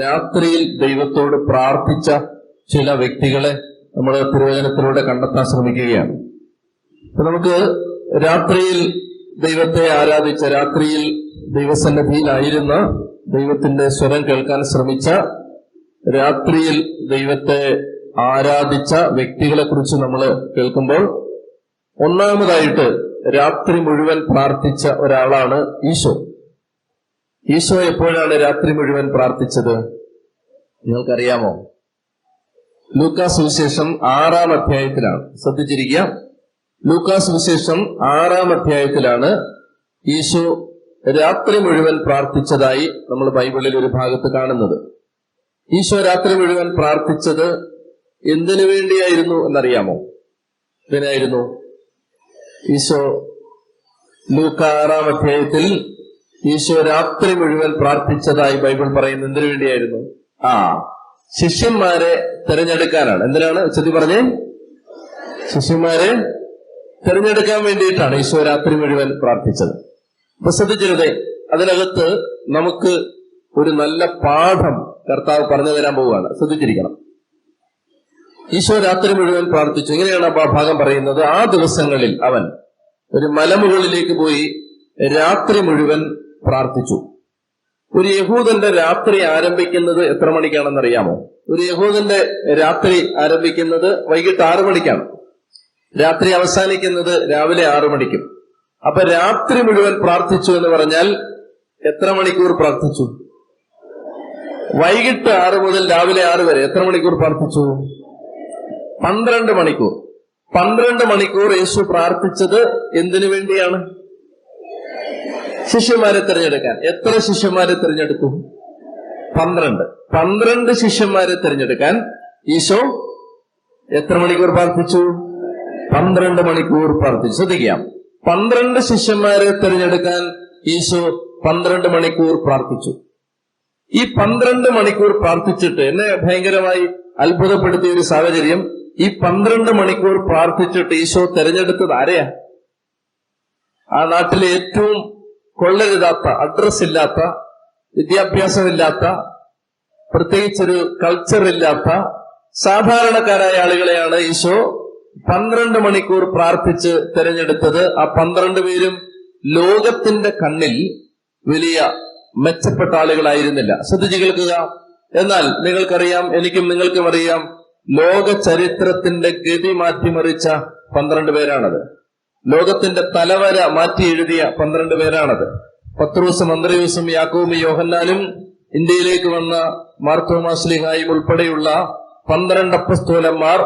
രാത്രിയിൽ ദൈവത്തോട് പ്രാർത്ഥിച്ച ചില വ്യക്തികളെ നമ്മൾ തിരുവചനത്തിലൂടെ കണ്ടെത്താൻ ശ്രമിക്കുകയാണ്. നമുക്ക് രാത്രിയിൽ ദൈവത്തെ ആരാധിച്ച രാത്രിയിൽ ദൈവസന്നിധിയിലായിരുന്ന ദൈവത്തിന്റെ സ്വരം കേൾക്കാൻ ശ്രമിച്ച രാത്രിയിൽ ദൈവത്തെ ആരാധിച്ച വ്യക്തികളെ കുറിച്ച് നമ്മൾ കേൾക്കുമ്പോൾ ഒന്നാമതായിട്ട് രാത്രി മുഴുവൻ പ്രാർത്ഥിച്ച ഒരാളാണ് ഈശോ. ഈശോ എപ്പോഴാണ് രാത്രി മുഴുവൻ പ്രാർത്ഥിച്ചത്? നിങ്ങൾക്കറിയാമോ? ലൂക്കാ സുവിശേഷം ആറാം അധ്യായത്തിലാണ്. ശ്രദ്ധിച്ചിരിക്കുക. ലൂക്കാ സുവിശേഷം ആറാം അധ്യായത്തിലാണ് ഈശോ രാത്രി മുഴുവൻ പ്രാർത്ഥിച്ചതായി നമ്മൾ ബൈബിളിൽ ഒരു ഭാഗത്ത് കാണുന്നത്. ഈശോ രാത്രി മുഴുവൻ പ്രാർത്ഥിച്ചത് എന്തിനു വേണ്ടിയായിരുന്നു എന്നറിയാമോ? എന്തിനായിരുന്നു? ഈശോ ലൂക്ക ആറാം അധ്യായത്തിൽ ഈശോ രാത്രി മുഴുവൻ പ്രാർത്ഥിച്ചതായി ബൈബിൾ പറയുന്നത് എന്തിനു വേണ്ടിയായിരുന്നു? ആ ശിഷ്യന്മാരെ തിരഞ്ഞെടുക്കാനാണ്. എന്തിനാണ് ചെതി പറഞ്ഞേ? ശിഷ്യന്മാരെ തിരഞ്ഞെടുക്കാൻ വേണ്ടിയിട്ടാണ് ഈശോ രാത്രി മുഴുവൻ പ്രാർത്ഥിച്ചത്. അപ്പൊ ശ്രദ്ധിച്ചിരുതേ അതിനകത്ത് നമുക്ക് ഒരു നല്ല പാഠം കർത്താവ് പറഞ്ഞു തരാൻ പോവുകയാണ്. ശ്രദ്ധിച്ചിരിക്കണം. ഈശോ രാത്രി മുഴുവൻ പ്രാർത്ഥിച്ചു. ഇങ്ങനെയാണ് ആ ഭാഗം പറയുന്നത്. ആ ദിവസങ്ങളിൽ അവൻ ഒരു മലമുകളിലേക്ക് പോയി രാത്രി മുഴുവൻ പ്രാർത്ഥിച്ചു. ഒരു യഹൂദന്റെ രാത്രി ആരംഭിക്കുന്നത് എത്ര മണിക്കാണെന്ന് അറിയാമോ ഒരു യഹൂദന്റെ രാത്രി ആരംഭിക്കുന്നത് വൈകിട്ട് ആറു മണിക്കാണ്. രാത്രി അവസാനിക്കുന്നത് രാവിലെ ആറു മണിക്കും. അപ്പൊ രാത്രി മുഴുവൻ പ്രാർത്ഥിച്ചു എന്ന് പറഞ്ഞാൽ എത്ര മണിക്കൂർ പ്രാർത്ഥിച്ചു? വൈകിട്ട് ആറ് മുതൽ രാവിലെ ആറ് വരെ എത്ര മണിക്കൂർ പ്രാർത്ഥിച്ചു? പന്ത്രണ്ട് മണിക്കൂർ. പന്ത്രണ്ട് മണിക്കൂർ യേശു പ്രാർത്ഥിച്ചത് എന്തിനു വേണ്ടിയാണ്? ശിഷ്യന്മാരെ തിരഞ്ഞെടുക്കാൻ. എത്ര ശിഷ്യന്മാരെ തിരഞ്ഞെടുത്തു? പന്ത്രണ്ട്. പന്ത്രണ്ട് ശിഷ്യന്മാരെ തിരഞ്ഞെടുക്കാൻ ഈശോ എത്ര മണിക്കൂർ പ്രാർത്ഥിച്ചു? പന്ത്രണ്ട് മണിക്കൂർ പ്രാർത്ഥിച്ചു. ശ്രദ്ധിക്കാം. പന്ത്രണ്ട് ശിഷ്യന്മാരെ തിരഞ്ഞെടുക്കാൻ ഈശോ പന്ത്രണ്ട് മണിക്കൂർ പ്രാർത്ഥിച്ചു. ഈ പന്ത്രണ്ട് മണിക്കൂർ പ്രാർത്ഥിച്ചിട്ട് എന്നെ ഭയങ്കരമായി അത്ഭുതപ്പെടുത്തിയ ഒരു സാഹചര്യം. ഈ പന്ത്രണ്ട് മണിക്കൂർ പ്രാർത്ഥിച്ചിട്ട് ഈശോ തെരഞ്ഞെടുത്തത് ആരെയാ? ആ നാട്ടിലെ ഏറ്റവും കൊള്ളരുതാത്ത അഡ്രസ് ഇല്ലാത്ത വിദ്യാഭ്യാസമില്ലാത്ത പ്രത്യേകിച്ചൊരു കൾച്ചർ ഇല്ലാത്ത സാധാരണക്കാരായ ആളുകളെയാണ് ഈശോ പന്ത്രണ്ട് മണിക്കൂർ പ്രാർത്ഥിച്ച് തിരഞ്ഞെടുത്തത്. ആ പന്ത്രണ്ട് പേരും ലോകത്തിന്റെ കണ്ണിൽ വലിയ മെച്ചപ്പെട്ട ആളുകളായിരുന്നില്ല. ശ്രദ്ധിച്ചു കേൾക്കുക. എന്നാൽ നിങ്ങൾക്കറിയാം എനിക്കും നിങ്ങൾക്കും അറിയാം ലോക ചരിത്രത്തിന്റെ ഗതി മാറ്റിമറിച്ച പന്ത്രണ്ട് പേരാണത്. ലോകത്തിന്റെ തലവര മാറ്റി എഴുതിയ പന്ത്രണ്ട് പേരാണത്. പത്രോസും അന്ത്രയൂസും യാക്കോമി യോഹന്നാനും ഇന്ത്യയിലേക്ക് വന്ന മാർത്തോമാസ്ലിഹായും ഉൾപ്പെടെയുള്ള പന്ത്രണ്ട് അപ്പസ്തോലന്മാർ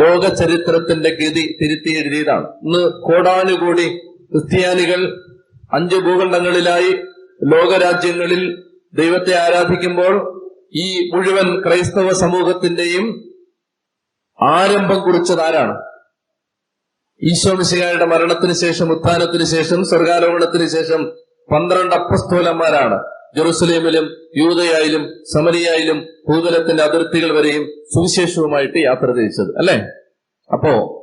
ലോക ചരിത്രത്തിന്റെ ഗതി തിരുത്തി എഴുതിയതാണ്. ഇന്ന് കോടാനുകൂടി ക്രിസ്ത്യാനികൾ അഞ്ച് ഭൂഖണ്ഡങ്ങളിലായി ലോകരാജ്യങ്ങളിൽ ദൈവത്തെ ആരാധിക്കുമ്പോൾ ഈ മുഴുവൻ ക്രൈസ്തവ സമൂഹത്തിന്റെയും ആരംഭം കുറിച്ചത് ആരാണ് ഈശോ മിശിഹായുടെ മരണത്തിന് ശേഷം ഉത്ഥാനത്തിന് ശേഷം സ്വർഗാരോഹണത്തിന് ശേഷം പന്ത്രണ്ട് അപ്പസ്തോലന്മാരാണ്. ജെറുസലേമിലും യൂതയായാലും സമരിയായാലും ഭൂതലത്തിന്റെ അതിർത്തികൾ വരെയും സുവിശേഷവുമായിട്ട് യാത്ര തിരിച്ചത്. അല്ലെ? അപ്പോ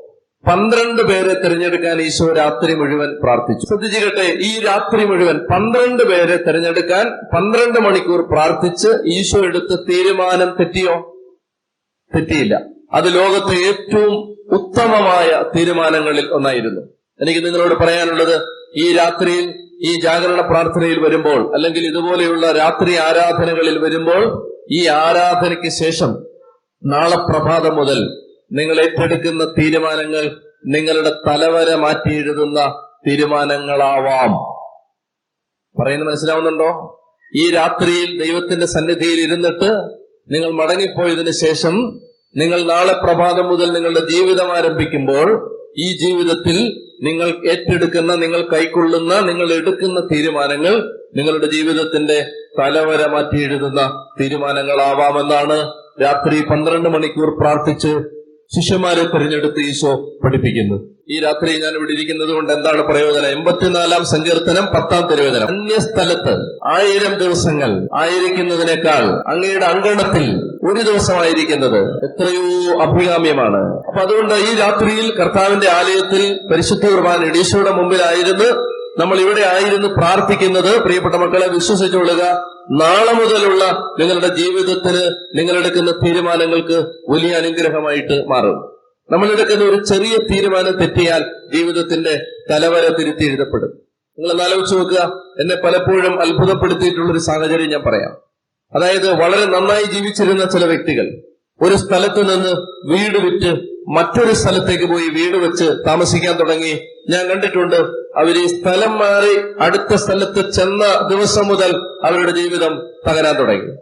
പന്ത്രണ്ട് പേരെ തിരഞ്ഞെടുക്കാൻ ഈശോ രാത്രി മുഴുവൻ പ്രാർത്ഥിച്ചു. ശ്രദ്ധിച്ചിട്ടെ ഈ രാത്രി മുഴുവൻ പന്ത്രണ്ട് പേരെ തിരഞ്ഞെടുക്കാൻ പന്ത്രണ്ട് മണിക്കൂർ പ്രാർത്ഥിച്ച് ഈശോ എടുത്ത തീരുമാനം തെറ്റിയോ? തെറ്റിയില്ല. അത് ലോകത്തെ ഏറ്റവും ഉത്തമമായ തീരുമാനങ്ങളിൽ ഒന്നായിരുന്നു. എനിക്ക് നിങ്ങളോട് പറയാനുള്ളത് ഈ രാത്രിയിൽ ഈ ജാഗരണ പ്രാർത്ഥനയിൽ വരുമ്പോൾ അല്ലെങ്കിൽ ഇതുപോലെയുള്ള രാത്രി ആരാധനകളിൽ വരുമ്പോൾ ഈ ആരാധനയ്ക്ക് ശേഷം നാളെ പ്രഭാതം മുതൽ നിങ്ങൾ ഏറ്റെടുക്കുന്ന തീരുമാനങ്ങൾ നിങ്ങളുടെ തലവര മാറ്റി എഴുതുന്ന തീരുമാനങ്ങളാവാം. പറയുന്നത് മനസ്സിലാവുന്നുണ്ടോ? ഈ രാത്രിയിൽ ദൈവത്തിന്റെ സന്നിധിയിൽ ഇരുന്നിട്ട് നിങ്ങൾ മടങ്ങിപ്പോയതിനു ശേഷം നിങ്ങൾ നാളെ പ്രഭാതം മുതൽ നിങ്ങളുടെ ജീവിതം ആരംഭിക്കുമ്പോൾ ഈ ജീവിതത്തിൽ നിങ്ങൾ ഏറ്റെടുക്കുന്ന നിങ്ങൾ കൈക്കൊള്ളുന്ന നിങ്ങൾ എടുക്കുന്ന തീരുമാനങ്ങൾ നിങ്ങളുടെ ജീവിതത്തിന്റെ തലവര മാറ്റി എഴുതുന്ന തീരുമാനങ്ങളാവാമെന്നാണ് രാത്രി പന്ത്രണ്ട് മണിക്കൂർ പ്രാർത്ഥിച്ച് ശിഷ്യന്മാരെ തിരഞ്ഞെടുത്ത് ഈശോ പഠിപ്പിക്കുന്നു. ഈ രാത്രി ഞാൻ ഇവിടെ ഇരിക്കുന്നത് കൊണ്ട് എന്താണ് പ്രയോജനം? എൺപത്തിനാലാം സങ്കീർത്തനം പത്താം തിരുവചനം. അന്യസ്ഥലത്ത് ആയിരം ദിവസങ്ങൾ ആയിരിക്കുന്നതിനേക്കാൾ അങ്ങയുടെ അങ്കണത്തിൽ ഒരു ദിവസമായിരിക്കുന്നത് എത്രയോ അഭികാമ്യമാണ്. അപ്പൊ അതുകൊണ്ട് ഈ രാത്രിയിൽ കർത്താവിന്റെ ആലയത്തിൽ പരിശുദ്ധ കുർബാന ഇടീശോയുടെ മുമ്പിലായിരുന്നു നമ്മൾ ഇവിടെ ആയിരുന്നു പ്രാർത്ഥിക്കുന്നത്. പ്രിയപ്പെട്ട മക്കളെ വിശ്വസിച്ചുകൊള്ളുക. നാളെ മുതലുള്ള നിങ്ങളുടെ ജീവിതത്തിന് നിങ്ങളെടുക്കുന്ന തീരുമാനങ്ങൾക്ക് വലിയ അനുഗ്രഹമായിട്ട് മാറും. നമ്മൾ എടുക്കുന്ന ഒരു ചെറിയ തീരുമാനം തെറ്റിയാൽ ജീവിതത്തിന്റെ തലവര തിരുത്തി എഴുതപ്പെടും. നിങ്ങൾ ആലോചിച്ച് നോക്കുക. എന്നെ പലപ്പോഴും അത്ഭുതപ്പെടുത്തിയിട്ടുള്ള ഒരു സാഹചര്യം ഞാൻ പറയാം. അതായത് വളരെ നന്നായി ജീവിച്ചിരുന്ന ചില വ്യക്തികൾ ഒരു സ്ഥലത്ത് നിന്ന് വീട് വിറ്റ് മറ്റൊരു സ്ഥലത്തേക്ക് പോയി വീട് വെച്ച് താമസിക്കാൻ തുടങ്ങി. ഞാൻ കണ്ടിട്ടുണ്ട് അവർ ഈ സ്ഥലം മാറി അടുത്ത സ്ഥലത്ത് ചെന്ന ദിവസം മുതൽ അവരുടെ ജീവിതം തകരാൻ തുടങ്ങി.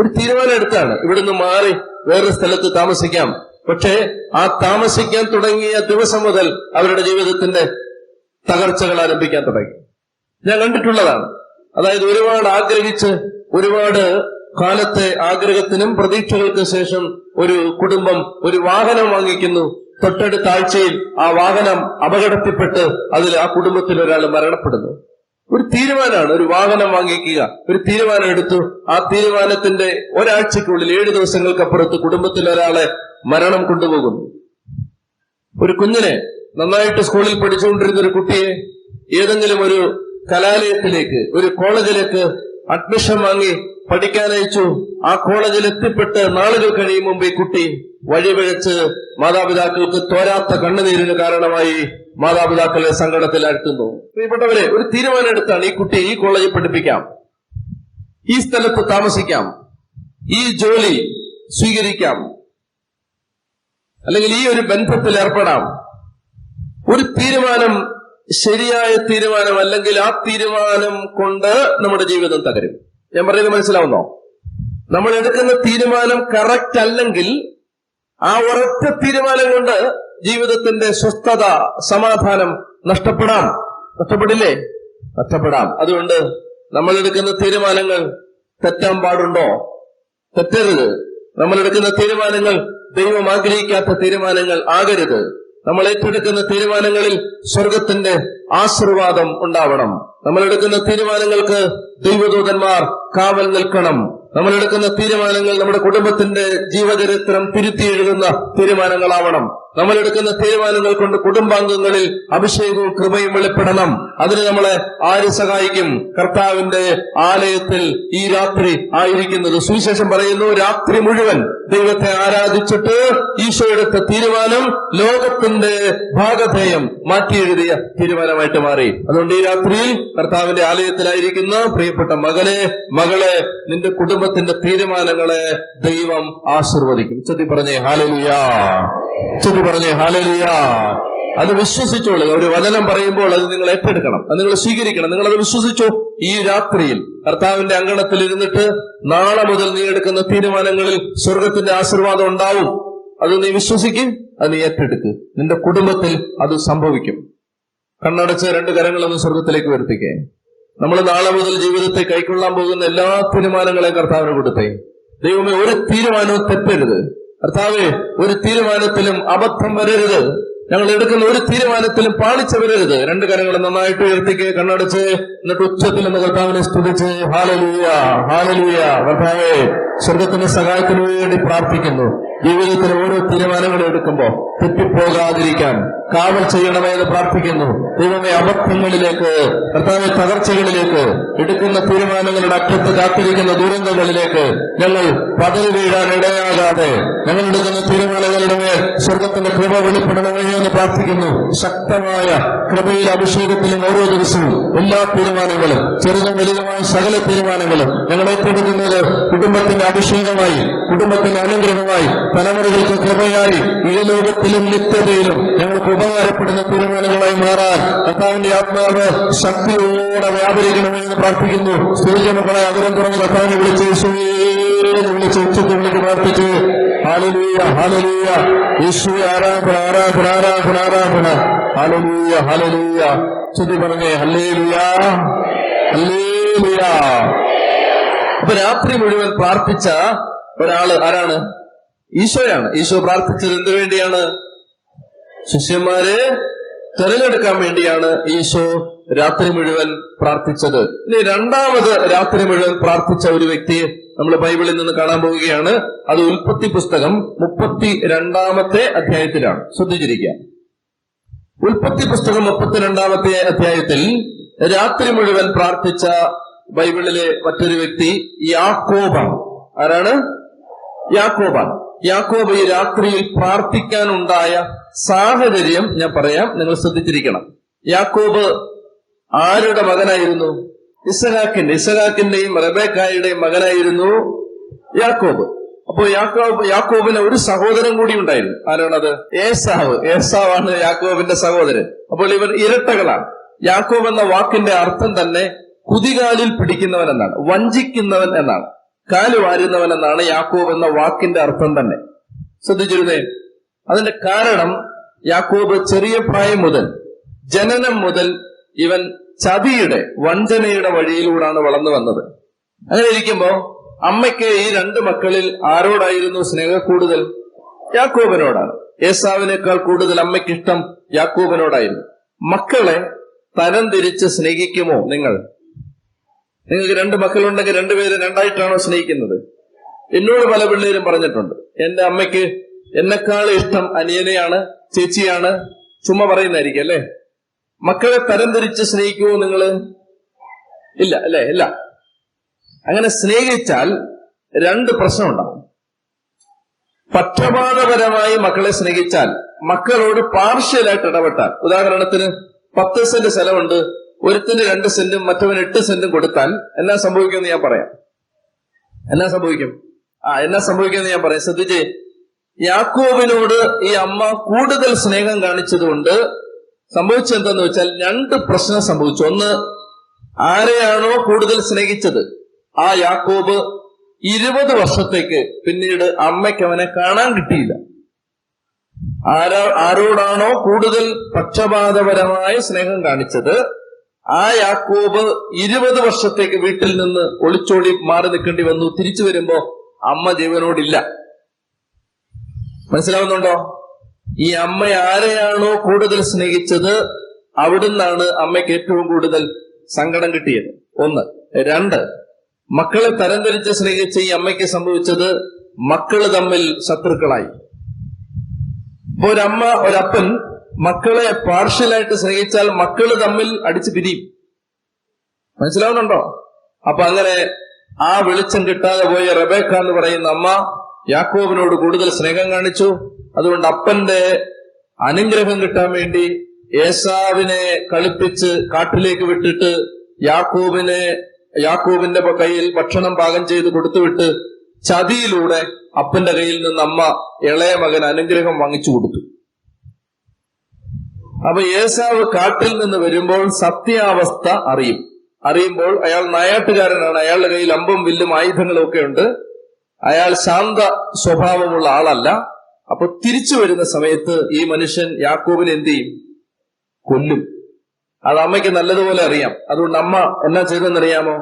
ഒരു തീരുമാനം എടുത്താണ്. ഇവിടുന്ന് മാറി വേറൊരു സ്ഥലത്ത് താമസിക്കാം. പക്ഷേ ആ താമസിക്കാൻ തുടങ്ങിയ ദിവസം മുതൽ അവരുടെ ജീവിതത്തിന്റെ തകർച്ചകൾ ആരംഭിക്കാൻ തുടങ്ങി. ഞാൻ കണ്ടിട്ടുള്ളതാണ്. അതായത് ഒരുപാട് ആഗ്രഹിച്ച് ഒരുപാട് കാലത്തെ ആഗ്രഹത്തിനും പ്രതീക്ഷകൾക്കും ശേഷം ഒരു കുടുംബം ഒരു വാഹനം വാങ്ങിക്കുന്നു. തൊട്ടടുത്ത ആഴ്ചയിൽ ആ വാഹനം അപകടത്തിൽപ്പെട്ട് അതിൽ ആ കുടുംബത്തിൽ ഒരാൾ മരണപ്പെടുന്നു. ഒരു തീരുമാനമാണ് ഒരു വാഹനം വാങ്ങിക്കുക. ഒരു തീരുമാനം എടുത്തു. ആ തീരുമാനത്തിന്റെ ഒരാഴ്ചക്കുള്ളിൽ ഏഴ് ദിവസങ്ങൾക്കപ്പുറത്ത് കുടുംബത്തിൽ ഒരാളെ മരണം കൊണ്ടുപോകുന്നു. ഒരു കുഞ്ഞിനെ നന്നായിട്ട് സ്കൂളിൽ പഠിച്ചുകൊണ്ടിരുന്ന ഒരു കുട്ടിയെ ഏതെങ്കിലും ഒരു കലാലയത്തിലേക്ക് ഒരു കോളേജിലേക്ക് അഡ്മിഷൻ വാങ്ങി പഠിക്കാൻ അയച്ചു ആ കോളേജിൽ എത്തിപ്പെട്ട് നാളുകൾ കഴിയും മുമ്പ് ഈ കുട്ടി വഴിപിഴച്ച് മാതാപിതാക്കൾക്ക് തോരാത്ത കണ്ണുനീരിന് കാരണമായി മാതാപിതാക്കളെ സങ്കടത്തിലാഴ്ത്തുന്നു പ്രിയപ്പെട്ടവരെ ഒരു തീരുമാനം എടുത്താണ് ഈ കുട്ടി ഈ കോളേജിൽ പഠിപ്പിക്കാം. ഈ സ്ഥലത്ത് താമസിക്കാം. ഈ ജോലി സ്വീകരിക്കാം. അല്ലെങ്കിൽ ഈ ഒരു ബന്ധത്തിൽ ഏർപ്പെടാം. ഒരു തീരുമാനം ശരിയായ തീരുമാനം അല്ലെങ്കിൽ ആ തീരുമാനം കൊണ്ട് നമ്മുടെ ജീവിതം തകരും. ഞാൻ പറയുന്നത് മനസ്സിലാവുന്നോ? നമ്മൾ എടുക്കുന്ന തീരുമാനം കറക്റ്റ് അല്ലെങ്കിൽ ആ ഒരൊറ്റ തീരുമാനം കൊണ്ട് ജീവിതത്തിന്റെ സ്വസ്ഥത സമാധാനം നഷ്ടപ്പെടാം. നഷ്ടപ്പെടില്ലേ? നഷ്ടപ്പെടാം. അതുകൊണ്ട് നമ്മൾ എടുക്കുന്ന തീരുമാനങ്ങൾ തെറ്റാൻ പാടുണ്ടോ? തെറ്റരുത്. നമ്മൾ എടുക്കുന്ന തീരുമാനങ്ങൾ ദൈവം ആഗ്രഹിക്കാത്ത തീരുമാനങ്ങൾ ആകരുത്. നമ്മൾ ഏറ്റെടുക്കുന്ന തീരുമാനങ്ങളിൽ സ്വർഗത്തിന്റെ ആശീർവാദം ഉണ്ടാവണം. നമ്മൾ എടുക്കുന്ന തീരുമാനങ്ങൾക്ക് ദൈവദൂതന്മാർ കാവൽ നിൽക്കണം. നമ്മൾ എടുക്കുന്ന തീരുമാനങ്ങൾ നമ്മുടെ കുടുംബത്തിന്റെ ജീവചരിത്രം തിരുത്തി എഴുതുന്ന തീരുമാനങ്ങളാവണം. നമ്മൾ എടുക്കുന്ന തീരുമാനങ്ങൾ കൊണ്ട് കുടുംബാംഗങ്ങളിൽ അഭിഷേകവും കൃപയും വെളിപ്പെടണം. അതിന് നമ്മളെ ആര് സഹായിക്കും? കർത്താവിന്റെ ആലയത്തിൽ ഈ രാത്രി ആയിരിക്കുന്നത്. സുവിശേഷം പറയുന്നു രാത്രി മുഴുവൻ ദൈവത്തെ ആരാധിച്ചിട്ട് ഈശോയെടുത്ത തീരുമാനം ലോകത്തിന്റെ ഭാഗധേയം മാറ്റി എഴുതിയ തീരുമാനമായിട്ട് മാറി. അതുകൊണ്ട് ഈ രാത്രിയിൽ കർത്താവിന്റെ ആലയത്തിലായിരിക്കുന്ന. പ്രിയപ്പെട്ട മകനെ മകളെ നിന്റെ കുടുംബത്തിന്റെ തീരുമാനങ്ങളെ ദൈവം ആശീർവദിക്കും. ചെത്തി പറഞ്ഞേ ഹാലലുയാ ചെത്തി പറഞ്ഞേ ഹാലലിയ. അത് വിശ്വസിച്ചോളുക ഒരു വചനം പറയുമ്പോൾ അത് നിങ്ങൾ ഏറ്റെടുക്കണം. അത് നിങ്ങൾ സ്വീകരിക്കണം. നിങ്ങൾ അത് വിശ്വസിച്ചു. ഈ രാത്രിയിൽ കർത്താവിന്റെ അങ്കണത്തിൽ ഇരുന്നിട്ട് നാളെ മുതൽ നീ എടുക്കുന്ന തീരുമാനങ്ങളിൽ സ്വർഗത്തിന്റെ ആശീർവാദം ഉണ്ടാവും. അത് നീ വിശ്വസിക്കും അത് നീ ഏറ്റെടുക്ക്. നിന്റെ കുടുംബത്തിൽ അത് സംഭവിക്കും. കണ്ണടച്ച് രണ്ട് കരങ്ങളൊന്ന് സ്വർഗത്തിലേക്ക് വരുത്തിക്കേ നമ്മൾ നാളെ മുതൽ ജീവിതത്തെ കൈക്കൊള്ളാൻ പോകുന്ന എല്ലാ തീരുമാനങ്ങളെയും കർത്താവിന് കൊടുത്തേ. ദൈവമേ ഒരു തീരുമാനവും തെറ്റരുത്. കർത്താവെ ഒരു തീരുമാനത്തിലും അബദ്ധം വരരുത്. ഞങ്ങൾ എടുക്കുന്ന ഒരു തീരുമാനത്തിലും പാളിച്ച വരരുത്. രണ്ട് കരങ്ങൾ നന്നായിട്ട് ഉയർത്തിക്ക് കണ്ണടച്ച് എന്നിട്ട് ഉച്ചത്തിൽ നിന്ന് കർത്താവിനെ സ്തുതിച്ച് ഹാലലൂയ ഹാലലൂയ. കർത്താവെ സ്വർഗത്തിന്റെ സഹായത്തിനു വേണ്ടി പ്രാർത്ഥിക്കുന്നു. ജീവിതത്തിൽ ഓരോ തീരുമാനങ്ങൾ എടുക്കുമ്പോൾ തെറ്റിപ്പോകാതിരിക്കാൻ കാവൽ ചെയ്യണമേ എന്ന് പ്രാർത്ഥിക്കുന്നു. ദൈവമേ അബദ്ധങ്ങളിലേക്ക് കർത്താവ് തകർച്ചകളിലേക്ക് എടുക്കുന്ന തീരുമാനങ്ങളുടെ അറ്റത്ത് കാത്തിരിക്കുന്ന ദുരന്തങ്ങളിലേക്ക് ഞങ്ങൾ പതറി വീഴാൻ ഇടയാകാതെ ഞങ്ങൾ എടുക്കുന്ന തീരുമാനങ്ങളുടെ മേൽ സ്വർഗത്തിന്റെ കൃപ വെളിപ്പെടണമേ എന്ന് പ്രാർത്ഥിക്കുന്നു. ശക്തമായ കൃപയിൽ അഭിഷേകത്തിലും ഓരോ ദിവസവും എല്ലാ തീരുമാനങ്ങളും ചെറുതും വലുതുമായ സകല തീരുമാനങ്ങളും ഞങ്ങൾ ഏറ്റെടുക്കുന്നത് കുടുംബത്തിന്റെ അഭിഷേകമായി കുടുംബത്തിന്റെ അനുഗ്രഹമായി തലമുറകൾക്ക് കൃപയായി ഈ ലോകത്തിലും നിത്യതയിലും ഞങ്ങൾക്ക് ഉപകാരപ്പെടുന്ന തീരുമാനങ്ങളായി മാറാൻ കർത്താവിന്റെ ആത്മാവ് ശക്തിയോടെ വ്യാപരിക്കണമെന്ന് പ്രാർത്ഥിക്കുന്നു. സൂര്യമക്കളെ അതിരം തുറന്ന് കർത്താവിനെ വിളിച്ച് വിളിച്ച് ഉച്ചത്തിൽ പ്രാർത്ഥിച്ച് ഹാലലൂയ ഹാലലൂയ. യേശു ആരാധന ആരാധന ആരാധന ആരാധന. Hallelujah hallelujah. ചുതി പറഞ്ഞേ ഹല്ലേലൂയ ഹല്ലേലൂയ. അപ്പൊ രാത്രി മുഴുവൻ പ്രാർത്ഥിച്ച ഒരാൾ ആരാണ്? ഈശോയാണ്. ഈശോ പ്രാർത്ഥിച്ചത് എന്തു വേണ്ടിയാണ്? ശിഷ്യന്മാരെ തെരഞ്ഞെടുക്കാൻ വേണ്ടിയാണ് ഈശോ രാത്രി മുഴുവൻ പ്രാർത്ഥിച്ചത്. ഇനി രണ്ടാമത് രാത്രി മുഴുവൻ പ്രാർത്ഥിച്ച ഒരു വ്യക്തിയെ നമ്മൾ ബൈബിളിൽ നിന്ന് കാണാൻ പോവുകയാണ്. അത് ഉൽപ്പത്തി പുസ്തകം മുപ്പത്തി രണ്ടാമത്തെ അധ്യായത്തിലാണ്. ശ്രദ്ധിച്ചിരിക്കുക. ഉൽപ്പത്തി പുസ്തകം മുപ്പത്തിരണ്ടാമത്തെ അധ്യായത്തിൽ രാത്രി മുഴുവൻ പ്രാർത്ഥിച്ച ബൈബിളിലെ മറ്റൊരു വ്യക്തി യാക്കോബാണ്. ആരാണ്? യാക്കോബാണ്. യാക്കോബ് ഈ രാത്രിയിൽ പ്രാർത്ഥിക്കാനുണ്ടായ സാഹചര്യം ഞാൻ പറയാം. നിങ്ങൾ ശ്രദ്ധിച്ചിരിക്കണം. യാക്കോബ് ആരുടെ മകനായിരുന്നു? ഇസഹാക്കിന്റെ ഇസഹാക്കിന്റെയും റബേക്കായുടെയും മകനായിരുന്നു യാക്കോബ്. അപ്പോ യാക്കോബ് യാക്കോബിന് ഒരു സഹോദരൻ കൂടി ഉണ്ടായിരുന്നു. ആരാണത്? ഏസാവ്. ഏസാവാണ് യാക്കോബിന്റെ സഹോദരൻ. അപ്പോൾ ഇവർ ഇരട്ടകളാണ്. യാക്കോബ് എന്ന വാക്കിന്റെ അർത്ഥം തന്നെ കുതികാലിൽ പിടിക്കുന്നവൻ എന്നാണ് വഞ്ചിക്കുന്നവൻ എന്നാണ്. കാൽ വാരുന്നവൻ എന്നാണ് യാക്കോബ് എന്ന വാക്കിന്റെ അർത്ഥം തന്നെ. ശ്രദ്ധിച്ചിരുന്നേ? അതിന്റെ കാരണം യാക്കോബ് ചെറിയ പ്രായം മുതൽ ജനനം മുതൽ ഇവൻ ചതിയുടെ വഞ്ചനയുടെ വഴിയിലൂടെയാണ് വളർന്നു വന്നത്. അങ്ങനെ ഇരിക്കുമ്പോ അമ്മയ്ക്ക് ഈ രണ്ട് മക്കളിൽ ആരോടായിരുന്നു സ്നേഹ കൂടുതൽ? യാക്കോബിനോടാണ്. ഏസാവിനേക്കാൾ കൂടുതൽ അമ്മയ്ക്ക് ഇഷ്ടം യാക്കോബിനോടായിരുന്നു. മക്കളെ തരം തിരിച്ച് സ്നേഹിക്കുമോ നിങ്ങൾ? നിങ്ങൾക്ക് രണ്ട് മക്കളുണ്ടെങ്കിൽ രണ്ടുപേരെ രണ്ടായിട്ടാണോ സ്നേഹിക്കുന്നത്? എന്നോട് പല പിള്ളേരും പറഞ്ഞിട്ടുണ്ട് എന്റെ അമ്മയ്ക്ക് എന്നെക്കാൾ ഇഷ്ടം അനിയനെയാണ് ചേച്ചിയാണ് ചുമ്മാ പറയുന്നതായിരിക്കും അല്ലെ? മക്കളെ തരംതിരിച്ച് സ്നേഹിക്കുമോ നിങ്ങൾ ഇല്ല അല്ലെ? ഇല്ല. അങ്ങനെ സ്നേഹിച്ചാൽ രണ്ട് പ്രശ്നം ഉണ്ടാവും. പക്ഷപാതപരമായി മക്കളെ സ്നേഹിച്ചാൽ മക്കളോട് പാർഷ്യലായിട്ട് ഇടപെട്ടാൽ ഉദാഹരണത്തിന് പത്ത് സെന്റ് സ്ഥലമുണ്ട് ഒരുത്തിന് രണ്ട് സെന്റും മറ്റവന് എട്ട് സെന്റും കൊടുത്താൽ എന്നാ സംഭവിക്കുമെന്ന് ഞാൻ പറയാം. എന്നാ സംഭവിക്കും? ആ എന്നാ സംഭവിക്കുമെന്ന് ഞാൻ പറയാം. ശ്രദ്ധിച്ച്. യാക്കോബിനോട് ഈ അമ്മ കൂടുതൽ സ്നേഹം കാണിച്ചതുകൊണ്ട് സംഭവിച്ചെന്തെന്ന് വെച്ചാൽ രണ്ട് പ്രശ്നം സംഭവിച്ചു. ഒന്ന് ആരെയാണോ കൂടുതൽ സ്നേഹിച്ചത്? ആ യാക്കോബ് ഇരുപത് വർഷത്തേക്ക് പിന്നീട് അമ്മയ്ക്ക് അവനെ കാണാൻ കിട്ടിയില്ല. ആരാ ആരോടാണോ കൂടുതൽ പക്ഷപാതപരമായ സ്നേഹം കാണിച്ചത്? ആ യാക്കോബ് ഇരുപത് വർഷത്തേക്ക് വീട്ടിൽ നിന്ന് ഒളിച്ചോടി മാറി നിൽക്കേണ്ടി വന്നു. തിരിച്ചു വരുമ്പോ അമ്മ ജീവനോടില്ല. മനസ്സിലാവുന്നുണ്ടോ? ഈ അമ്മ ആരെയാണോ കൂടുതൽ സ്നേഹിച്ചത് അവിടുന്നാണ് അമ്മയ്ക്ക് ഏറ്റവും കൂടുതൽ സങ്കടം കിട്ടിയത്. ഒന്ന്. രണ്ട്. മക്കളെ തരംതിരിച്ച് സ്നേഹിച്ച ഈ അമ്മയ്ക്ക് സംഭവിച്ചത് മക്കൾ തമ്മിൽ ശത്രുക്കളായി. ഇപ്പൊ ഒരമ്മ ഒരപ്പൻ മക്കളെ പാർഷ്യലായിട്ട് സ്നേഹിച്ചാൽ മക്കൾ തമ്മിൽ അടിച്ചു പിരിയും. മനസ്സിലാവുന്നുണ്ടോ? അപ്പൊ അങ്ങനെ ആ വെളിച്ചം കിട്ടാതെ പോയ റബേക്ക എന്ന് പറയുന്ന അമ്മ യാക്കോബിനോട് കൂടുതൽ സ്നേഹം കാണിച്ചു. അതുകൊണ്ട് അപ്പന്റെ അനുഗ്രഹം കിട്ടാൻ വേണ്ടി ഏസാവിനെ കളിപ്പിച്ച് കാട്ടിലേക്ക് വിട്ടിട്ട് യാക്കോബിനെ യാക്കോബിന്റെ കയ്യിൽ ഭക്ഷണം പാകം ചെയ്ത് കൊടുത്തുവിട്ട് ചതിയിലൂടെ അപ്പന്റെ കയ്യിൽ നിന്ന് അമ്മ ഇളയ മകൻ അനുഗ്രഹം വാങ്ങിച്ചു കൊടുത്തു. അപ്പൊ യേശാവ് കാട്ടിൽ നിന്ന് വരുമ്പോൾ സത്യാവസ്ഥ അറിയും. അറിയുമ്പോൾ അയാൾ നായാട്ടുകാരനാണ്. അയാളുടെ കയ്യിൽ അമ്പും വില്ലും ആയുധങ്ങളും ഒക്കെ ഉണ്ട്. അയാൾ ശാന്ത സ്വഭാവമുള്ള ആളല്ല. അപ്പൊ തിരിച്ചു വരുന്ന സമയത്ത് ഈ മനുഷ്യൻ യാക്കോബിനെ എന്ത് ചെയ്യും? കൊല്ലും. അത് അമ്മയ്ക്ക് നല്ലതുപോലെ അറിയാം. അതുകൊണ്ട് അമ്മ എന്നാ ചെയ്തെന്നറിയാമോ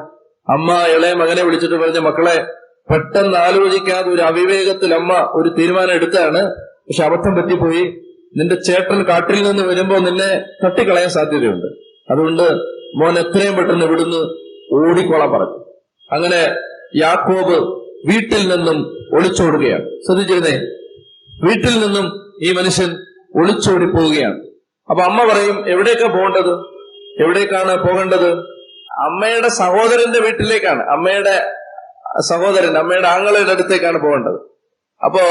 അമ്മ ഇളയ മകനെ വിളിച്ചിട്ട് പറഞ്ഞ മക്കളെ പെട്ടെന്ന് ആലോചിക്കാതെ ഒരു അവിവേകത്തിൽ അമ്മ ഒരു തീരുമാനം എടുത്താണ് പക്ഷെ അബദ്ധം പറ്റിപ്പോയി. നിന്റെ ചേട്ടൻ കാട്ടിൽ നിന്ന് വരുമ്പോൾ നിന്നെ തട്ടിക്കളയാൻ സാധ്യതയുണ്ട്. അതുകൊണ്ട് മോൻ എത്രയും പെട്ടെന്ന് ഇവിടുന്ന് ഓടിക്കോളാൻ പറഞ്ഞു. അങ്ങനെ യാക്കോബ് വീട്ടിൽ നിന്നും ഒളിച്ചോടുകയാണ്. ശ്രദ്ധിച്ചിരുന്നേ? വീട്ടിൽ നിന്നും ഈ മനുഷ്യൻ ഒളിച്ചോടി പോവുകയാണ് അപ്പൊ അമ്മ പറയും എവിടേക്കാ പോകേണ്ടത്? എവിടേക്കാണ് പോകേണ്ടത്? അമ്മയുടെ സഹോദരന്റെ വീട്ടിലേക്കാണ്. അമ്മയുടെ സഹോദരൻ അമ്മയുടെ ആങ്ങളുടെ അടുത്തേക്കാണ് പോകേണ്ടത്. അപ്പോ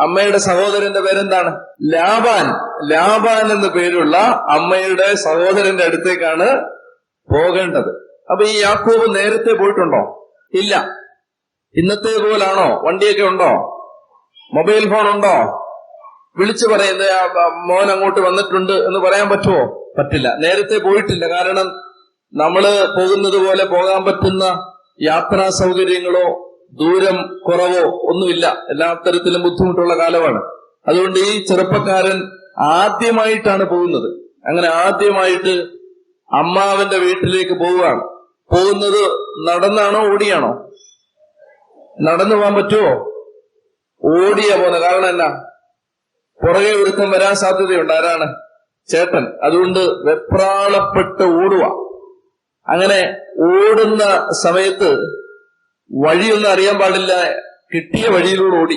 അമ്മയുടെ സഹോദരന്റെ പേരെന്താണ്? ലാബാൻ. ലാബാൻ എന്ന പേരുള്ള അമ്മയുടെ സഹോദരന്റെ അടുത്തേക്കാണ് പോകേണ്ടത്. അപ്പൊ ഈ യാക്കോബ് നേരത്തെ പോയിട്ടുണ്ടോ? ഇല്ല. ഇന്നത്തെ പോലാണോ? വണ്ടിയൊക്കെ ഉണ്ടോ? മൊബൈൽ ഫോൺ ഉണ്ടോ? വിളിച്ചു പറയുന്നത് മോൻ അങ്ങോട്ട് വന്നിട്ടുണ്ട് എന്ന് പറയാൻ പറ്റുമോ പറ്റില്ല. നേരത്തെ പോയിട്ടില്ല. കാരണം നമ്മൾ പോകുന്നത് പോലെ പോകാൻ പറ്റുന്ന യാത്രാ സൗകര്യങ്ങളോ ദൂരം കുറവോ ഒന്നുമില്ല. എല്ലാ തരത്തിലും ബുദ്ധിമുട്ടുള്ള കാലമാണ്. അതുകൊണ്ട് ഈ ചെറുപ്പക്കാരൻ ആദ്യമായിട്ടാണ് പോകുന്നത്. അങ്ങനെ ആദ്യമായിട്ട് അമ്മാവന്റെ വീട്ടിലേക്ക് പോവുകയാണ്. പോകുന്നത് നടന്നാണോ ഓടിയാണോ? നടന്നു പോകാൻ പറ്റുമോ? ഓടിയാ പോകുന്നത്. കാരണം എന്നാ? പുറകെ ഒരുക്കം വരാൻ സാധ്യതയുണ്ട്. ആരാണ്? ചേട്ടൻ. അതുകൊണ്ട് വെപ്രാളപ്പെട്ട് ഓടുക. അങ്ങനെ ഓടുന്ന സമയത്ത് വഴിയൊന്നും അറിയാൻ പാടില്ല. കിട്ടിയ വഴിയിലൂടെ ഓടി.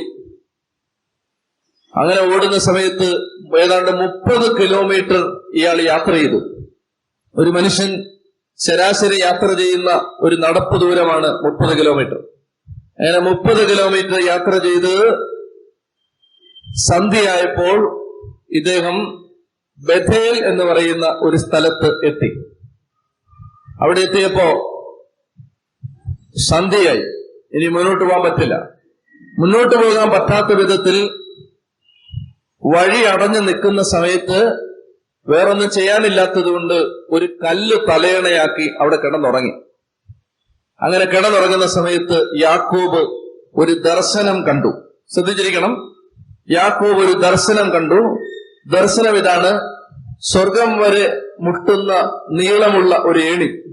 അങ്ങനെ ഓടുന്ന സമയത്ത് ഏതാണ്ട് മുപ്പത് കിലോമീറ്റർ ഇയാൾ യാത്ര ചെയ്തു. ഒരു മനുഷ്യൻ ശരാശരി യാത്ര ചെയ്യുന്ന ഒരു നടപ്പ് ദൂരമാണ് മുപ്പത് കിലോമീറ്റർ. അങ്ങനെ മുപ്പത് കിലോമീറ്റർ യാത്ര ചെയ്ത് സന്ധ്യയായപ്പോൾ ഇദ്ദേഹം ബഥേൽ എന്ന് പറയുന്ന ഒരു സ്ഥലത്ത് എത്തി. അവിടെ എത്തിയപ്പോ സന്ധ്യയായി. ഇനി മുന്നോട്ട് പോകാൻ പറ്റില്ല. മുന്നോട്ട് പോകാൻ പറ്റാത്ത വിധത്തിൽ വഴി അടഞ്ഞു നിൽക്കുന്ന സമയത്ത് വേറൊന്നും ചെയ്യാനില്ലാത്തത് കൊണ്ട് ഒരു കല്ല് തലയണയാക്കി അവിടെ കിടന്നുറങ്ങി. അങ്ങനെ കിടന്നുറങ്ങുന്ന സമയത്ത് യാക്കോബ് ഒരു ദർശനം കണ്ടു. ശ്രദ്ധിച്ചിരിക്കണം. യാക്കോബ് ഒരു ദർശനം കണ്ടു. ദർശനം ഇതാണ് സ്വർഗം വരെ മുട്ടുന്ന നീളമുള്ള ഒരു ഏണി.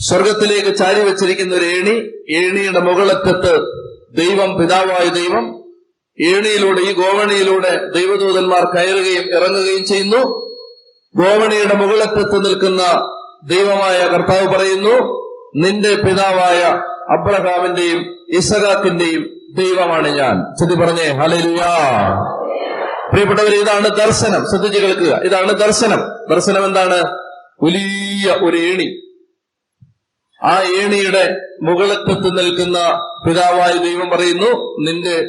സ്വർഗത്തിലേക്ക് ചാരി വെച്ചിരിക്കുന്ന ഒരു ഏണി ഏണിയുടെ മുകളറ്റത്ത് ദൈവം പിതാവായ ദൈവം ഏണിയിലൂടെ ഈ ഗോവണിയിലൂടെ ദൈവദൂതന്മാർ കയറുകയും ഇറങ്ങുകയും ചെയ്യുന്നു. ഗോവണിയുടെ മുകളറ്റത്ത് നിൽക്കുന്ന ദൈവമായ കർത്താവ് പറയുന്നു നിന്റെ പിതാവായ അബ്രഹാമിന്റെയും ഇസഹാക്കിന്റെയും ദൈവമാണ് ഞാൻ. ചെതി പറഞ്ഞേ ഹലലുയാ പ്രിയപ്പെട്ടവർ ഇതാണ് ദർശനം. ശ്രദ്ധിച്ച് കേൾക്കുക. ഇതാണ് ദർശനം. ദർശനം എന്താണ്? വലിയ ഒരു ഏണി. ആ ഏണിയുടെ മുകളറ്റത്ത് നിൽക്കുന്ന പിതാവായ ദൈവം പറയുന്നു നിന്റെ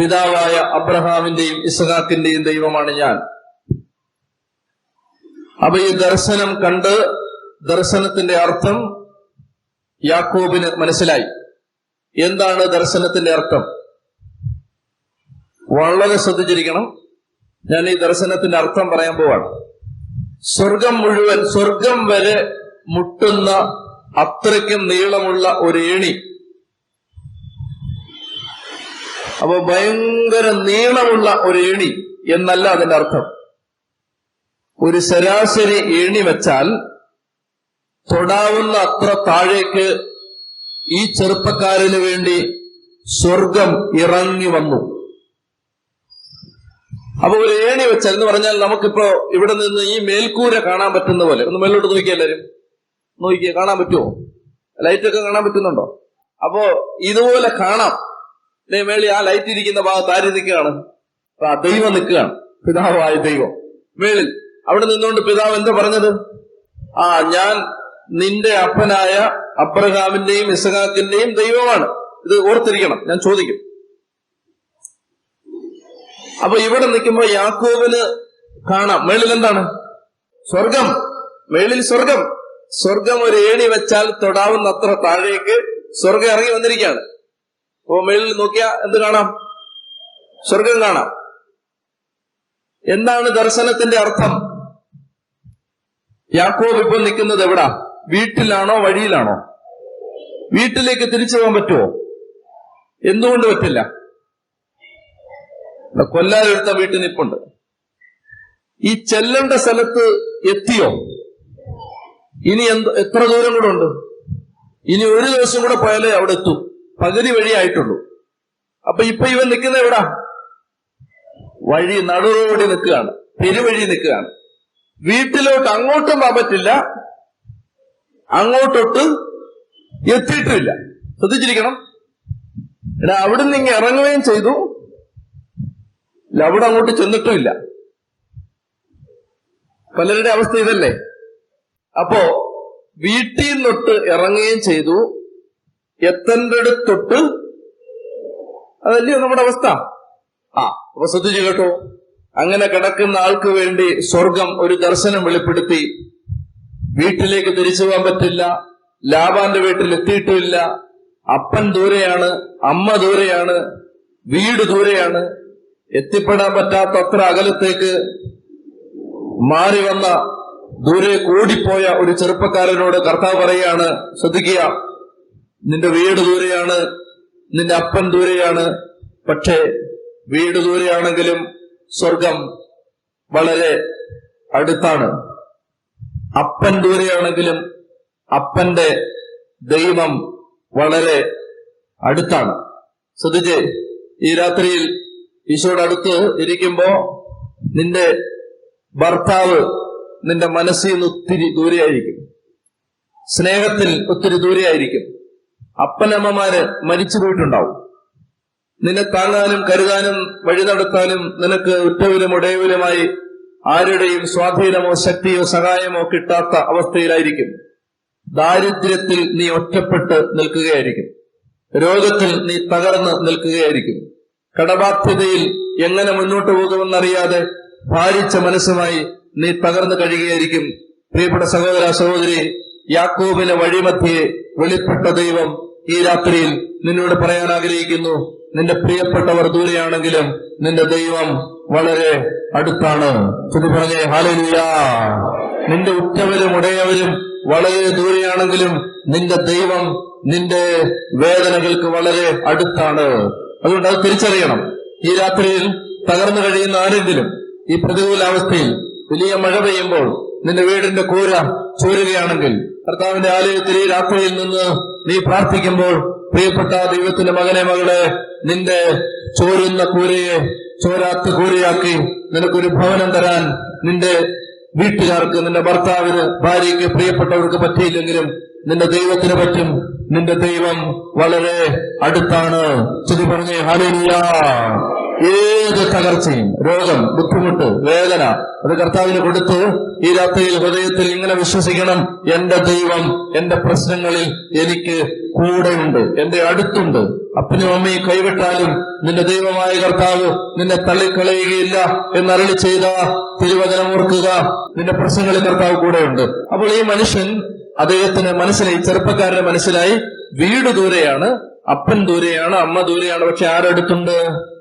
പിതാവായ അബ്രഹാമിന്റെയും ഇസഹാക്കിന്റെയും ദൈവമാണ് ഞാൻ. അപ്പൊ ഈ ദർശനം കണ്ട് ദർശനത്തിന്റെ അർത്ഥം യാക്കോബിന് മനസ്സിലായി. എന്താണ് ദർശനത്തിന്റെ അർത്ഥം? വളരെ ശ്രദ്ധിച്ചിരിക്കണം. ഞാൻ ഈ ദർശനത്തിന്റെ അർത്ഥം പറയാൻ പോവാണ്. സ്വർഗം മുഴുവൻ സ്വർഗം വരെ മുട്ടുന്ന അത്രയ്ക്കും നീളമുള്ള ഒരു ഏണി. അപ്പൊ ഭയങ്കര നീളമുള്ള ഒരു ഏണി എന്നല്ല അതിന്റെ അർത്ഥം. ഒരു ശരാശരി ഏണി വെച്ചാൽ തൊടാവുന്ന അത്ര താഴേക്ക് ഈ ചെറുപ്പക്കാരന് വേണ്ടി സ്വർഗം ഇറങ്ങി വന്നു. അപ്പൊ ഒരു ഏണി വെച്ചാൽ എന്ന് പറഞ്ഞാൽ നമുക്കിപ്പോ ഇവിടെ നിന്ന് ഈ മേൽക്കൂര കാണാൻ പറ്റുന്ന പോലെ. ഒന്ന് മേലോട്ട് നോക്കിയ എല്ലാരും. നോക്കിയേ കാണാൻ പറ്റുമോ? ലൈറ്റൊക്കെ കാണാൻ പറ്റുന്നുണ്ടോ? അപ്പോ ഇതുപോലെ കാണാം. മേളി ആ ലൈറ്റ് ഇരിക്കുന്ന ഭാഗത്ത് ആര് നിൽക്കുകയാണ്? ആ ദൈവം നിൽക്കുകയാണ്. പിതാവായ ദൈവം. മേളിൽ അവിടെ നിന്നുകൊണ്ട് പിതാവ് എന്താ പറഞ്ഞത്? ആ ഞാൻ നിന്റെ അപ്പനായ അബ്രഹാമിന്റെയും ഇസഹാക്കിന്റെയും ദൈവമാണ്. ഇത് ഓർത്തിരിക്കണം ഞാൻ ചോദിക്കും. അപ്പൊ ഇവിടെ നിൽക്കുമ്പോ യാക്കോബിന് കാണാം. മേളിൽ എന്താണ്? സ്വർഗം മേളിൽ സ്വർഗം സ്വർഗം ഒരു ഏണി വെച്ചാൽ തൊടാവുന്ന അത്ര താഴേക്ക് സ്വർഗം ഇറങ്ങി വന്നിരിക്കുകയാണ്. അപ്പോ മേളിൽ നോക്കിയാ എന്ത് കാണാം? സ്വർഗം കാണാം. എന്താണ് ദർശനത്തിന്റെ അർത്ഥം? യാക്കോബ് ഇപ്പോൾ നിൽക്കുന്നത് എവിടാ? വീട്ടിലാണോ വഴിയിലാണോ? വീട്ടിലേക്ക് തിരിച്ചു പോകാൻ പറ്റുമോ? എന്തുകൊണ്ട് പറ്റില്ല? കൊല്ലാതെ എടുത്ത വീട്ടിൽ നിപ്പുണ്ട് ഈ ചെല്ലേണ്ട സ്ഥലത്ത് എത്തിയോ? ഇനി എന്ത് എത്ര ദൂരം കൂടെ ഉണ്ട്? ഇനി ഒരു ദിവസം കൂടെ പോയാലേ അവിടെ എത്തും. പകുതി വഴി ആയിട്ടുള്ളൂ. അപ്പൊ ഇപ്പൊ ഇവൻ നിൽക്കുന്ന എവിടാ? വഴി നടുറോടി നിൽക്കുകയാണ്. പെരുവഴി നിൽക്കുകയാണ്. വീട്ടിലോട്ട് അങ്ങോട്ടും പോകാൻ പറ്റില്ല. അങ്ങോട്ടൊട്ട് എത്തിയിട്ടുമില്ല. ശ്രദ്ധിച്ചിരിക്കണം. എടാ അവിടെ നിന്ന് ഇങ്ങനെ ഇറങ്ങുകയും ചെയ്തു. അവിടെ അങ്ങോട്ട് ചെന്നിട്ടുമില്ല. പലരുടെ അവസ്ഥ ഇതല്ലേ? അപ്പോ വീട്ടിൽ നിന്നൊട്ട് ഇറങ്ങുകയും ചെയ്തു. എത്തേണ്ടടുത്തൊട്ട് അതല്ലയോ നമ്മുടെ അവസ്ഥ. ആ അപ്പൊ ശ്രദ്ധിച്ചു കേട്ടോ. അങ്ങനെ കിടക്കുന്ന ആൾക്ക് വേണ്ടി സ്വർഗം ഒരു ദർശനം വെളിപ്പെടുത്തി. വീട്ടിലേക്ക് തിരിച്ചു പോകാൻ പറ്റില്ല. ലാബാന്റെ വീട്ടിൽ എത്തിയിട്ടുമില്ല. അപ്പൻ ദൂരെയാണ് അമ്മ ദൂരെയാണ് വീട് ദൂരെയാണ്. എത്തിപ്പെടാൻ പറ്റാത്ത അത്ര അകലത്തേക്ക് മാറി വന്ന ദൂരെ കൂടിപ്പോയ ഒരു ചെറുപ്പക്കാരനോട് കർത്താവ് പറയാണ് ശ്രദ്ധിക്കുക നിന്റെ വീട് ദൂരെയാണ് നിന്റെ അപ്പൻ ദൂരെയാണ് പക്ഷേ വീട് ദൂരെയാണെങ്കിലും സ്വർഗം വളരെ അടുത്താണ്. അപ്പൻ ദൂരെയാണെങ്കിലും അപ്പന്റെ ദൈവം വളരെ അടുത്താണ്. ശ്രദ്ധിച്ചേ ഈ രാത്രിയിൽ ഈശോയുടെ അടുത്ത് ഇരിക്കുമ്പോ നിന്റെ ഭർത്താവ് നിന്റെ മനസ്സിൽ നിന്ന് ഒത്തിരി ദൂരെയായിരിക്കും. സ്നേഹത്തിൽ ഒത്തിരി ദൂരെയായിരിക്കും. അപ്പനമ്മമാര് മരിച്ചു പോയിട്ടുണ്ടാവും. നിന്നെ താങ്ങാനും കരുതാനും വഴി നടത്താനും നിനക്ക് ഉറ്റവിലും ഉടയവിലുമായി ആരുടെയും സ്വാധീനമോ ശക്തിയോ സഹായമോ കിട്ടാത്ത അവസ്ഥയിലായിരിക്കും. ദാരിദ്ര്യത്തിൽ നീ ഒറ്റപ്പെട്ട് നിൽക്കുകയായിരിക്കും. രോഗത്തിൽ നീ തകർന്ന് നിൽക്കുകയായിരിക്കും. കടബാധ്യതയിൽ എങ്ങനെ മുന്നോട്ട് പോകുമെന്നറിയാതെ ഭാരിച്ച മനസ്സുമായി നീ തകർന്നു കഴിയുകയായിരിക്കും. പ്രിയപ്പെട്ട സഹോദര സഹോദരി യാക്കോബിന് വഴിമധ്യേ വെളിപ്പെട്ട ദൈവം ഈ രാത്രിയിൽ നിന്നോട് പറയാൻ ആഗ്രഹിക്കുന്നു. നിന്റെ പ്രിയപ്പെട്ടവർ ദൂരെയാണെങ്കിലും നിന്റെ ദൈവം വളരെ അടുത്താണ്. ചുറ്റി പറഞ്ഞേ ഹാലലിയ. നിന്റെ ഉറ്റവരും ഉടയവരും വളരെ ദൂരെയാണെങ്കിലും നിന്റെ ദൈവം നിന്റെ വേദനകൾക്ക് വളരെ അടുത്താണ്. അതുകൊണ്ട് അത് തിരിച്ചറിയണം. ഈ രാത്രിയിൽ തകർന്നു കഴിയുന്ന ആരെങ്കിലും ഈ പ്രതികൂലാവസ്ഥയിൽ വലിയ മഴ പെയ്യുമ്പോൾ നിന്റെ വീടിന്റെ കൂര ചോരുകയാണെങ്കിൽ കർത്താവിന്റെ ആലയത്തിൽ ഈ രാത്രിയിൽ നിന്ന് നീ പ്രാർത്ഥിക്കുമ്പോൾ പ്രിയപ്പെട്ട ദൈവത്തിന്റെ മകനെ മകളെ നിന്റെ ചോരുന്ന കൂരയെ ചോരാത്ത കൂരയാക്കി നിനക്കൊരു ഭവനം തരാൻ നിന്റെ വീട്ടുകാർക്ക് നിന്റെ ഭർത്താവിന് ഭാര്യയ്ക്ക് പ്രിയപ്പെട്ടവർക്ക് പറ്റിയില്ലെങ്കിലും നിന്റെ ദൈവത്തിന് പറ്റും. നിന്റെ ദൈവം വളരെ അടുത്താണ്. ചൊല്ലി പറഞ്ഞേ ഹാലേലിയ ഏത് തകർച്ചയും രോഗം ബുദ്ധിമുട്ട് വേദന അത് കർത്താവിന് കൊടുത്ത് ഈ രാത്രിയിൽ ഹൃദയത്തിൽ ഇങ്ങനെ വിശ്വസിക്കണം. എന്റെ ദൈവം എന്റെ പ്രശ്നങ്ങളിൽ എനിക്ക് കൂടെയുണ്ട് എന്റെ അടുത്തുണ്ട്. അപ്പനും അമ്മയും കൈവിട്ടാലും നിന്റെ ദൈവമായ കർത്താവ് നിന്നെ തള്ളിക്കളയുകയില്ല എന്നരളി ചെയ്ത തിരുവചനം ഓർക്കുക. നിന്റെ പ്രശ്നങ്ങളിൽ കർത്താവ് കൂടെയുണ്ട്. അപ്പോൾ ഈ മനുഷ്യൻ അദ്ദേഹത്തിന് മനസ്സിലായി ചെറുപ്പക്കാരന് മനസ്സിലായി വീട് ദൂരെയാണ് അപ്പൻ ദൂരെയാണ് അമ്മ ദൂരെയാണ്. പക്ഷെ ആരടുത്തുണ്ട്?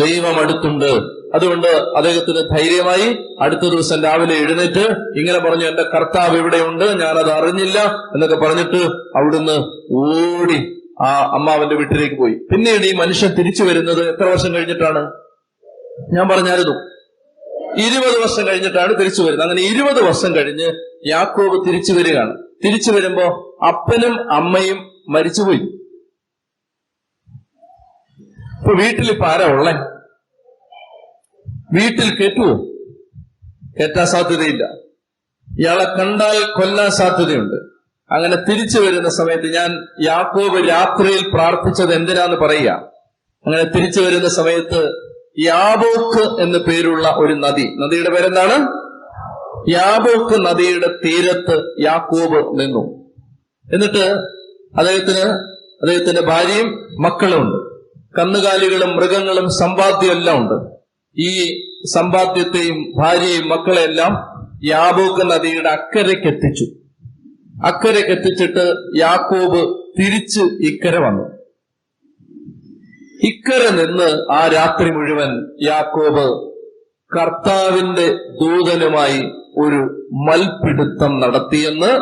ദൈവം അടുത്തുണ്ട്. അതുകൊണ്ട് അദ്ദേഹത്തിന് ധൈര്യമായി അടുത്ത ദിവസം രാവിലെ എഴുന്നേറ്റ് ഇങ്ങനെ പറഞ്ഞു എന്റെ കർത്താവ് ഇവിടെയുണ്ട് ഞാനത് അറിഞ്ഞില്ല എന്നൊക്കെ പറഞ്ഞിട്ട് അവിടുന്ന് ഓടി ആ അമ്മാവന്റെ വീട്ടിലേക്ക് പോയി. പിന്നീട് ഈ മനുഷ്യൻ തിരിച്ചു വരുന്നത് എത്ര വർഷം കഴിഞ്ഞിട്ടാണ്? ഞാൻ പറഞ്ഞായിരുന്നു. ഇരുപത് വർഷം കഴിഞ്ഞിട്ടാണ് തിരിച്ചു വരുന്നത്. അങ്ങനെ ഇരുപത് വർഷം കഴിഞ്ഞ് യാക്കോബ് തിരിച്ചു വരികയാണ്. തിരിച്ചു വരുമ്പോ അപ്പനും അമ്മയും മരിച്ചുപോയി. ഇപ്പൊ വീട്ടിൽ ഇപ്പൊ ആരാ ഉള്ളേ? വീട്ടിൽ കെട്ടുവോ കെറ്റാൻ സാധ്യതയില്ല. ഇയാളെ കണ്ടാൽ കൊല്ലാൻ സാധ്യതയുണ്ട്. അങ്ങനെ തിരിച്ചു വരുന്ന സമയത്ത് ഞാൻ യാക്കോബ് രാത്രിയിൽ പ്രാർത്ഥിച്ചത് എന്തിനാന്ന് പറയുക? അങ്ങനെ തിരിച്ചു വരുന്ന സമയത്ത് യാബോക്ക് എന്ന് പേരുള്ള ഒരു നദി. നദിയുടെ പേരെന്താണ്? യാബോക്ക് നദിയുടെ തീരത്ത് യാക്കോബ് നിന്നു. എന്നിട്ട് അദ്ദേഹത്തിന് അദ്ദേഹത്തിന്റെ ഭാര്യയും മക്കളും ഉണ്ട് കന്നുകാലികളും മൃഗങ്ങളും സമ്പാദ്യം എല്ലാം ഉണ്ട്. ഈ സമ്പാദ്യത്തെയും ഭാര്യയും മക്കളെല്ലാം യാബൂക്ക് നദിയുടെ അക്കരയ്ക്ക് എത്തിച്ചു. അക്കരയ്ക്ക് എത്തിച്ചിട്ട് യാക്കോബ് തിരിച്ച് ഇക്കര വന്നു. ഇക്കര നിന്ന് ആ രാത്രി മുഴുവൻ യാക്കോബ് കർത്താവിന്റെ ദൂതനുമായി ഒരു മൽപിടുത്തം നടത്തിയെന്ന്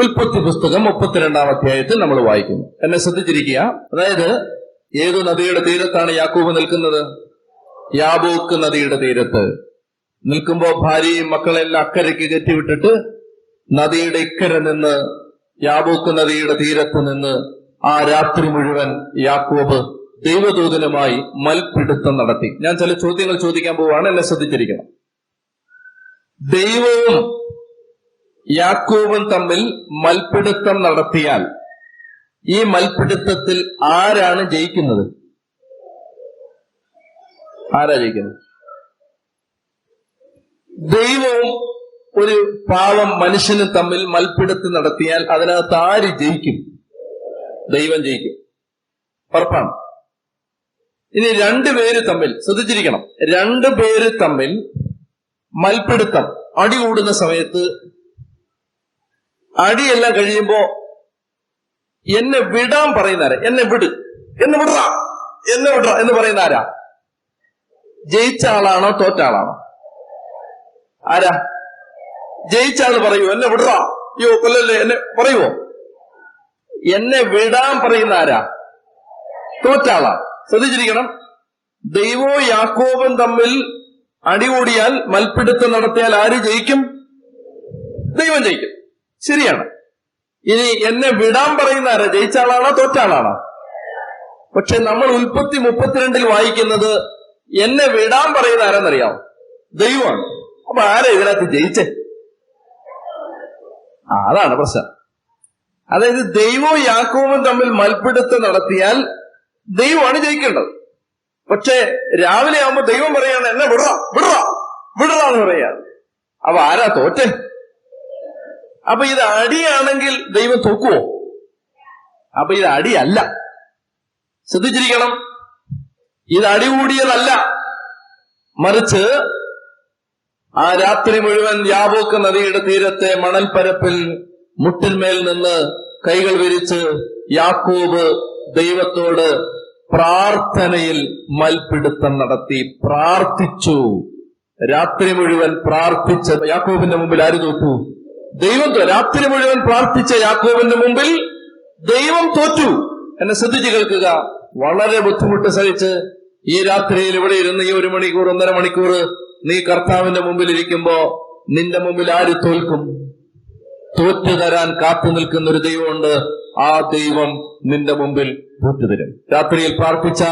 ഉൽപ്പത്തി പുസ്തകം മുപ്പത്തിരണ്ടാം അധ്യായത്തിൽ നമ്മൾ വായിക്കുന്നു. എന്നെ ശ്രദ്ധിച്ചിരിക്കുക. അതായത് ഏതു നദിയുടെ തീരത്താണ് യാക്കൂബ് നിൽക്കുന്നത്? യാബോക്ക് നദിയുടെ തീരത്ത്. നിൽക്കുമ്പോൾ ഭാര്യയും മക്കളെല്ലാം അക്കരയ്ക്ക് കെട്ടിവിട്ടിട്ട് നദിയുടെ ഇക്കര നിന്ന് യാബോക്ക് നദിയുടെ തീരത്ത് നിന്ന് ആ രാത്രി മുഴുവൻ യാക്കോബ് ദൈവദൂതനുമായി മൽപിടുത്തം നടത്തി. ഞാൻ ചില ചോദ്യങ്ങൾ ചോദിക്കാൻ പോവാണ് എന്നെ ശ്രദ്ധിച്ചിരിക്കണം. ദൈവവും യാക്കോബും തമ്മിൽ മൽപിടുത്തം നടത്തിയാൽ ഈ മൽപിടുത്തത്തിൽ ആരാണ് ജയിക്കുന്നത്? ആരാ ജയിക്കുന്നത്? ദൈവവും ഒരു പാവം മനുഷ്യനും തമ്മിൽ മൽപ്പിടുത്തം നടത്തിയാൽ അതിനകത്ത് ആര് ജയിക്കും? ദൈവം ജയിക്കും. ഉറപ്പാണ്. ഇനി രണ്ടുപേര് തമ്മിൽ ശ്രദ്ധിച്ചിരിക്കണം. രണ്ടുപേര് തമ്മിൽ മൽപ്പിടുത്തം അടി കൂടുന്ന സമയത്ത് അടിയെല്ലാം കഴിയുമ്പോ എന്നെ വിടാൻ പറയുന്നാരാ എന്നെ വിട്. എന്നെ വിടറ. എന്നെ വിടറ എന്ന് പറയുന്ന ആരാ? ജയിച്ച ആളാണോ തോറ്റ ആളാണോ? ആരാ? ജയിച്ച ആൾ പറയൂ. എന്നെ വിടറ. അയ്യോ കൊല്ലല്ലേ. എന്നെ പറയുവോ? എന്നെ വിടാൻ പറയുന്ന ആരാ? തോറ്റ ആളാ. ശ്രദ്ധിച്ചിരിക്കണം. ദൈവോ യാക്കോബും തമ്മിൽ അടികൂടിയാൽ മൽപ്പിടുത്തം നടത്തിയാൽ ആര് ജയിക്കും? ദൈവം ജയിക്കും. ശരിയാണ്. ഇനി എന്നെ വിടാൻ പറയുന്ന ആരാ? ജയിച്ച ആളാണോ തോറ്റ ആളാണോ പക്ഷെ നമ്മൾ ഉൽപ്പത്തി മുപ്പത്തിരണ്ടിൽ വായിക്കുന്നത് എന്നെ വിടാൻ പറയുന്ന ആരാന്നറിയാം ദൈവമാണ്. അപ്പൊ ആരാ ഇതിനകത്ത് ജയിച്ചേ? ആ അതാണ് പ്രശ്നം. അതായത് ദൈവവും യാക്കോവും തമ്മിൽ മൽപ്പിടുത്തം നടത്തിയാൽ ദൈവമാണ് ജയിക്കേണ്ടത്. പക്ഷെ രാവിലെ ആവുമ്പോ ദൈവം പറയാണ് എന്നെ വിടറ വിടറ വിടറ എന്ന് പറയാ. അപ്പൊ ആരാ തോറ്റേ? അപ്പൊ ഇത് അടിയാണെങ്കിൽ ദൈവം തൊക്കുവോ? അപ്പൊ ഇത് അടിയല്ല. ശ്രദ്ധിച്ചിരിക്കണം. ഇത് അടികൂടിയതല്ല മറിച്ച് ആ രാത്രി മുഴുവൻ യാബോക്ക് നദിയുടെ തീരത്തെ മണൽപ്പരപ്പിൽ മുട്ടിന്മേൽ നിന്ന് കൈകൾ വിരിച്ച് യാക്കോബ് ദൈവത്തോട് പ്രാർത്ഥനയിൽ മൽപിടുത്തം നടത്തി. പ്രാർത്ഥിച്ചു. രാത്രി മുഴുവൻ പ്രാർത്ഥിച്ച യാക്കോബിന്റെ മുമ്പിൽ ആര് തോറ്റു? ദൈവം രാത്രി മുഴുവൻ പ്രാർത്ഥിച്ച യാക്കോബിന്റെ മുമ്പിൽ ദൈവം തോറ്റു എന്നെ ശ്രദ്ധിച്ചു കേൾക്കുക. വളരെ ബുദ്ധിമുട്ട് സഹിച്ച് ഈ രാത്രിയിൽ ഇവിടെ ഇരുന്ന് ഈ ഒരു മണിക്കൂർ ഒന്നര മണിക്കൂർ നീ കർത്താവിന്റെ മുമ്പിൽ ഇരിക്കുമ്പോ നിന്റെ മുമ്പിൽ ആര് തോൽക്കും? തോറ്റു തരാൻ കാത്തു നിൽക്കുന്ന ഒരു ദൈവമുണ്ട്. ആ ദൈവം നിന്റെ മുമ്പിൽ തോറ്റു തരും. രാത്രിയിൽ പ്രാർത്ഥിച്ച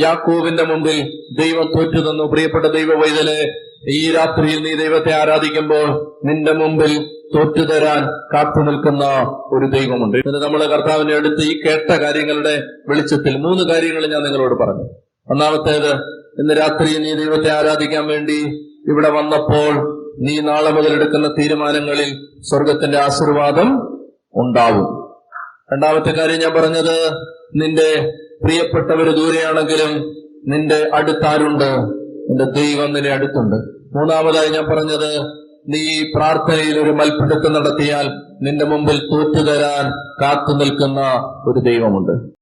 യാക്കോവിന്റെ മുമ്പിൽ ദൈവം തോറ്റു തന്നു. പ്രിയപ്പെട്ട ദൈവ വൈതൽ ഈ രാത്രിയിൽ നീ ദൈവത്തെ ആരാധിക്കുമ്പോൾ നിന്റെ മുമ്പിൽ തോറ്റു തരാൻ കാത്തു നിൽക്കുന്ന ഒരു ദൈവമുണ്ട്. ഇത് നമ്മൾ കർത്താവിന്റെ അടുത്ത് ഈ കേട്ട കാര്യങ്ങളുടെ വെളിച്ചത്തിൽ മൂന്ന് കാര്യങ്ങൾ ഞാൻ നിങ്ങളോട് പറഞ്ഞു. ഒന്നാമത്തേത് ഇന്ന് രാത്രി നീ ദൈവത്തെ ആരാധിക്കാൻ വേണ്ടി ഇവിടെ വന്നപ്പോൾ നീ നാളെ മുതൽ എടുക്കുന്ന തീരുമാനങ്ങളിൽ സ്വർഗത്തിന്റെ ആശീർവാദം ഉണ്ടാവും. രണ്ടാമത്തെ കാര്യം ഞാൻ പറഞ്ഞത് നിന്റെ പ്രിയപ്പെട്ടവര് ദൂരെയാണെങ്കിലും നിന്റെ അടുത്താരുണ്ട്. നിന്റെ ദൈവം നിന്റെ അടുത്തുണ്ട്. മൂന്നാമതായി ഞാൻ പറഞ്ഞത് നീ പ്രാർത്ഥനയിൽ ഒരു മൽപ്പിടുത്തം നടത്തിയാൽ നിന്റെ മുമ്പിൽ തോറ്റുതരാൻ കാത്തു നിൽക്കുന്ന ഒരു ദൈവമുണ്ട്.